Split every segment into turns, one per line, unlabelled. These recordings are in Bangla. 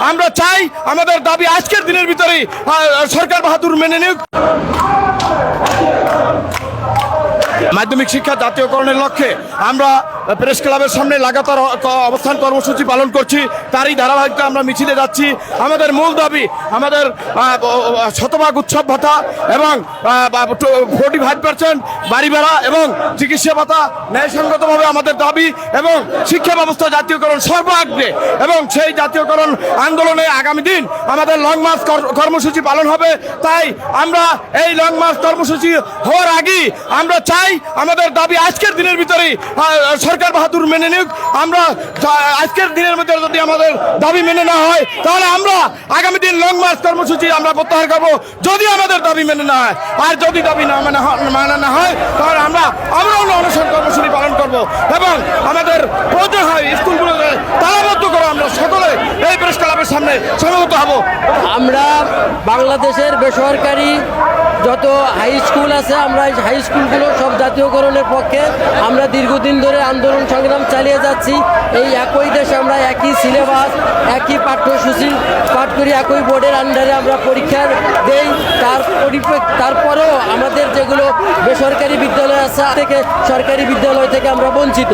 আমরা চাই আমাদের দাবি আজকের দিনের ভিতরে সরকার বাহাদুর মেনে নিক। মাধ্যমিক শিক্ষা জাতীয়করণের লক্ষ্যে আমরা প্রেস ক্লাবের সামনে লাগাতার অবস্থান কর্মসূচি পালন করছি। তারই ধারাবাহিকতা আমরা মিছিলে যাচ্ছি। আমাদের মূল দাবি, আমাদের শতভাগ উৎসব ভাতা এবং ফোর্টি ফাইভ পার্সেন্ট বাড়ি ভাড়া এবং চিকিৎসা ভাতা ন্যায়সঙ্গতভাবে আমাদের দাবি এবং শিক্ষা ব্যবস্থা জাতীয়করণ সর্বাগ্রে এবং সেই জাতীয়করণ আন্দোলনে আগামী দিন আমাদের লং মার্চ কর- কর্মসূচি পালন হবে। তাই আমরা এই লং মার্চ কর্মসূচি হওয়ার আগেই আমরা চাই আমাদের দাবি আজকের দিনের ভিতরেই সরকার বাহাদুর মেনে নিক, আমরা আজকের দিনের মধ্যে যদি আমাদের দাবি মেনে না হয়, তাহলে আমরা আগামী দিন লং মার্চ কর্মসূচি আমরা প্রত্যাহার করব, যদি আমাদের দাবি মেনে না হয়। আর যদি দাবি না মানা মানা না হয়, তাহলে আমরা আমরা অন্য অনশন কর্মসূচি পালন করব এবং আমাদের প্রয়োজন হয় স্কুলগুলোতে তালাবদ্ধ করে আমরা সকলে এই প্রেস ক্লাবের সামনে সমবেত হব।
আমরা বাংলাদেশের বেসরকারি যত হাই স্কুল আছে, আমরা এই হাই স্কুলগুলো সব জাতীয়করণের পক্ষে আমরা দীর্ঘদিন ধরে আন্দোলন সংগ্রাম চালিয়ে যাচ্ছি। এই একই দেশে আমরা একই সিলেবাস একই পাঠ্যসূচি পাঠ করি, একই বোর্ডের আন্ডারে আমরা তারপরেও আমাদের যেগুলো বেসরকারি বিদ্যালয় আছে থেকে সরকারি বিদ্যালয় থেকে আমরা বঞ্চিত।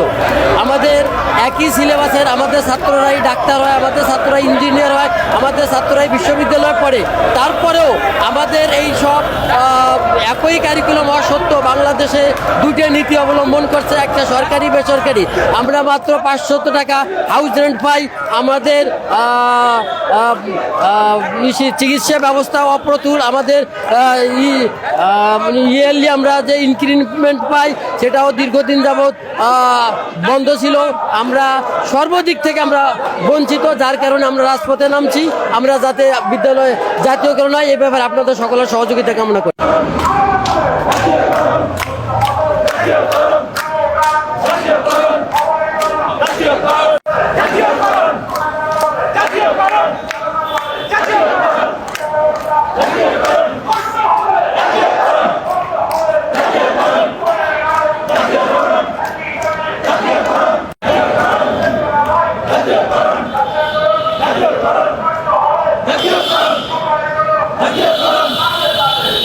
আমাদের একই সিলেবাসের আমাদের ছাত্ররাই ডাক্তার হয়, আমাদের ছাত্ররা ইঞ্জিনিয়ার হয়, আমাদের ছাত্ররাই বিশ্ববিদ্যালয়ে পড়ে। তারপরেও আমাদের এই সব একই কারিকুলাম হওয়া সত্ত্বেও বাংলাদেশে দুটো নীতি অবলম্বন করছে, একটা সরকারি, বেসরকারি। আমরা মাত্র পাঁচশত টাকা হাউস রেন্ট পাই। আমাদের চিকিৎসা ব্যবস্থা অপ্রতুল। আমাদের ইয়ারলি আমরা যে ইনক্রিমেন্ট পাই, সেটাও দীর্ঘদিন যাবৎ বন্ধ ছিল। আমরা সর্বদিক থেকে আমরা বঞ্চিত, যার কারণে আমরা রাজপথে নামছি। আমরা যাতে বিদ্যালয়ে জাতীয়করণ হয়, এ ব্যাপারে আপনাদের সকলের সহযোগিতা কামনা করি।